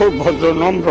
খুব ভদ্র, নম্র।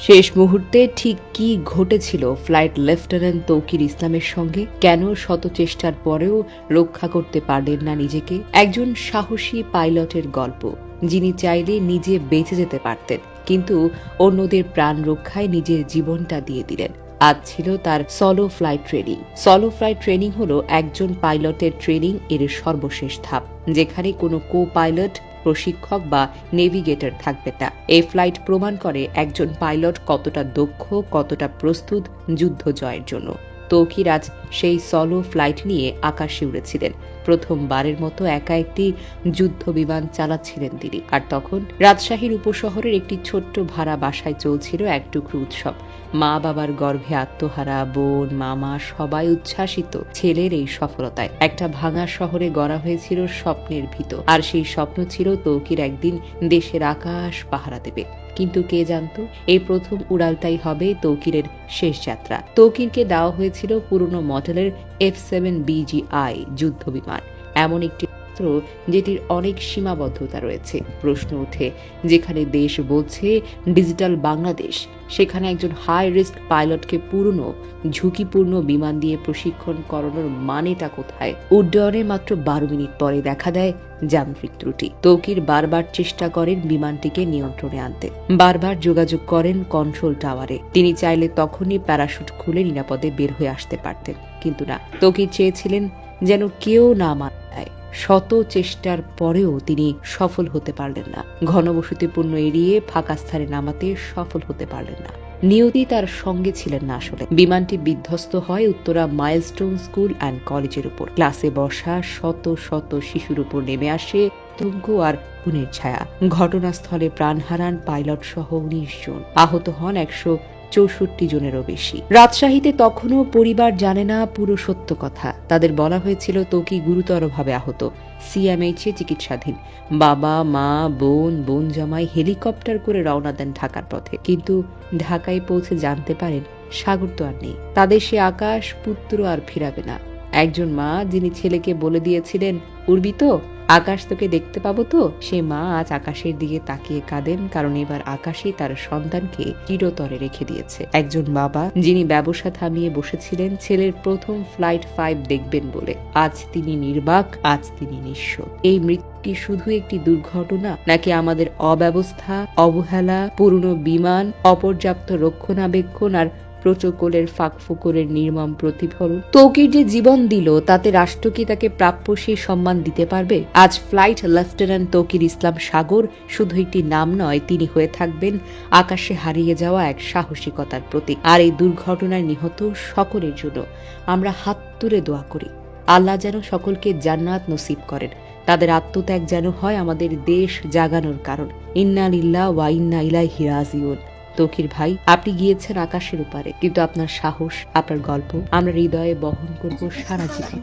শেষ মুহূর্তে ঠিক কি ঘটেছিল ফ্লাইট লেফটেন্যান্ট তৌকির ইসলামের সঙ্গে? কেন শত চেষ্টার পরেও রক্ষা করতে পারলেন না নিজেকে? একজন সাহসী পাইলটের গল্প, যিনি চাইলে নিজে বেঁচে যেতে পারতেন, কিন্তু অন্যদের প্রাণ রক্ষায় নিজের জীবনটা দিয়ে দিলেন। আজ ছিল তার solo flight training solo flight training হলো একজন পাইলটের ট্রেনিং এর সর্বশেষ ধাপ, যেখানে কোনো কো পাইলট প্রশিক্ষক বা নেভিগেটর থাকবে না। এই ফ্লাইট প্রমাণ করে একজন পাইলট কতটা দক্ষ, কতটা প্রস্তুত যুদ্ধ জয়ের জন্য। তৌকির আজ সেই সলো ফ্লাইট নিয়ে আকাশে উড়েছিলেন। প্রথমবারের মতো একা একটি যুদ্ধ বিমান চালাচ্ছিলেন তিনি। আর তখন রাজশাহীর উপশহরের একটি ছোট্ট ভাড়া বাসায় চলছিল এক টুকরো উৎসব। মা বাবার গর্ভে আত্মহারা, বোন, মামা সবাই উচ্ছ্বাসিত ছেলের এই সফলতায়। একটা ভাঙা শহরে গড়া হয়েছিল স্বপ্নের ভিত আর সেই স্বপ্ন ছিল তৌকির একদিন দেশের আকাশ পাহারা দেবে। কিন্তু কে জানতো, এই প্রথম উড়ালটাই হবে তৌকিরের শেষ যাত্রা। তৌকিরকে দেওয়া হয়েছিল পুরনো মডেলের এফ সেভেন বিজিআই যুদ্ধ বিমান এমন একটি অস্ত্র যেটির অনেক সীমাবদ্ধতা রয়েছে। প্রশ্ন ওঠে, যেখানে দেশ বলছে ডিজিটাল বাংলাদেশ, সেখানে একজন হাই রিস্ক পাইলটকে পুরনো, ঝুঁকিপূর্ণ বিমান দিয়ে প্রশিক্ষণ করানোর মানেটা কোথায়? উড্ডয়নের মাত্র বারো মিনিট পরে দেখা দেয় যান্ত্রিক ত্রুটি। তৌকির বারবার চেষ্টা করেন বিমানটিকে নিয়ন্ত্রণে আনতে। বারবার যোগাযোগ করেন কন্ট্রোল টাওয়ারে। তিনি চাইলে তখনই প্যারাশুট খুলে নিরাপদে বের হয়ে আসতে পারতেন। কিন্তু না তৌকির চেয়েছিলেন যেন কেউ না মানায় শত চেষ্টার পরেও তিনি সফল হতে পারলেন না। ঘনবসতিপূর্ণ এড়িয়ে ফাঁকা স্থানে নামাতে সফল হতে পারলেন না। নিয়তি তার সঙ্গে ছিলেন না আসলে। বিমানটি বিধ্বস্ত হয় উত্তরা মাইলস্টোন স্কুল অ্যান্ড কলেজের উপর। ক্লাসে বসা শত শত শিশুর উপর নেমে আসে আতঙ্ক আর খুনের ছায়া। ঘটনাস্থলে প্রাণ হারান পাইলট সহ উনিশ জন। আহত হন একশো চৌষট্টি জনেরও বেশি। রাজশাহীতে তখনও পরিবার জানে না পুরো সত্য কথা। তাদের বলা হয়েছিল তৌকি গুরুতরভাবে আহত। সিএমএইচে চিকিৎসাধীন। বাবা, মা, বোন বোন জামাই হেলিকপ্টার করে রওনা দেন ঢাকার পথে। কিন্তু ঢাকায় পৌঁছে জানতে পারেন সাগর তো আর নেই। তাদের সে আকাশ পুত্র আর ফিরাবে না। একজন মা, যিনি ছেলেকে বলে দিয়েছিলেন, উড়বি তো? আকাশ তোকে দেখতে পাবো তো? সে মা আজ আকাশের দিকে তাকিয়ে কাঁদেন, কারণ এবার আকাশই তার সন্তানকে চিরতরে রেখে দিয়েছে। একজন বাবা, যিনি ব্যবসা থামিয়ে বসেছিলেন, ছেলের প্রথম ফ্লাইট ফাইভ দেখবেন বলে। আজ তিনি নির্বাক, আজ তিনি নিঃস্ব। এই মৃত্যু কি শুধু একটি দুর্ঘটনা, নাকি আমাদের অব্যবস্থা, অবহেলা, পুরনো বিমান, অপর্যাপ্ত রক্ষণাবেক্ষণ আর প্রোটোকলের ফাঁকফোকরের নির্মম প্রতিফলন তৌকির যে জীবন দিল, তাতে রাষ্ট্র কি তাকে প্রাপ্য সেই সম্মান দিতে পারবে? আজ ফ্লাইট লেফটেন্যান্ট তৌকির ইসলাম সাগর শুধু একটি নাম নয়, তিনি হয়ে থাকবেন আকাশে হারিয়ে যাওয়া এক সাহসিকতার প্রতীক। আর এই দুর্ঘটনায় নিহত সকলের জন্য আমরা হাত তুলে দোয়া করি। আল্লাহ যেন সকলকে জান্নাত নসিব করেন। তাদের আত্মত্যাগ যেন হয় আমাদের দেশ জাগানোর কারণ। ইন্না লিল্লাহ ওয়া ইন্না ইলাইহি রাজিউন। তৌকির ভাই, আপনি গিয়েছেন আকাশের উপারে কিন্তু আপনার সাহস, আপনার গল্প, আমরা হৃদয়ে বহন করব সারা জীবন।